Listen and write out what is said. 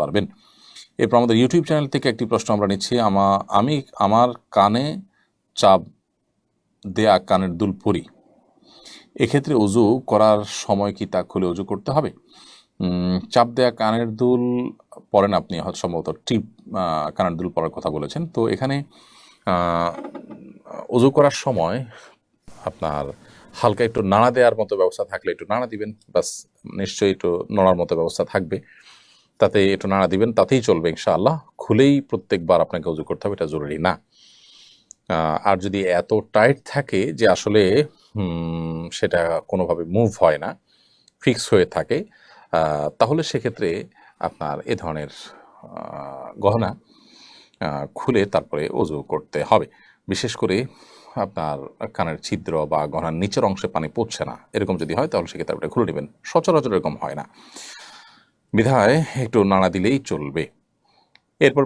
পারবেন। এরপর আমাদের ইউটিউব চ্যানেল থেকে একটি প্রশ্ন আমরা নিচ্ছি। আমা, আমি আমার কানে চাপ দেয়া কানের দুল পরি। এক্ষেত্রে অজু করার সময় কি তা খুলে অজু করতে হবে? চাপ দেয়া কানের দুল পরেন আপনি, হয়তো সম্ভবত টিপ কানের দুল পরার কথা বলেছেন। তো এখানে অজু করার সময় আপনার হালকা একটু নাড়া দেওয়ার মতো ব্যবস্থা থাকলে একটু নাড়া দিবেন। বাস নিশ্চয়ই একটু নড়ার মতো ব্যবস্থা থাকবে। তাতে একটু নাড়া দিবেন, তাতেই চলবে ইনশাআল্লাহ। খুলেই প্রত্যেকবার আপনাকে উজু করতে হবে, এটা জরুরি না। আর যদি এত টাইট থাকে যে আসলে সেটা কোনোভাবে মুভ হয় না, ফিক্স হয়ে থাকে তাহলে সেক্ষেত্রে আপনার এ ধরনের গহনা খুলে তারপরে অজু করতে হবে। বিশেষ করে আপনার কানের ছিদ্র বা গহনার নিচের অংশে পানি পড়ছে না, এরকম যদি হয় তাহলে সেক্ষেত্রে আপনি খুলে নেবেন। সচরাচর এরকম হয় না। বিধায় একটু নাড়া দিলেই চলবে। এরপর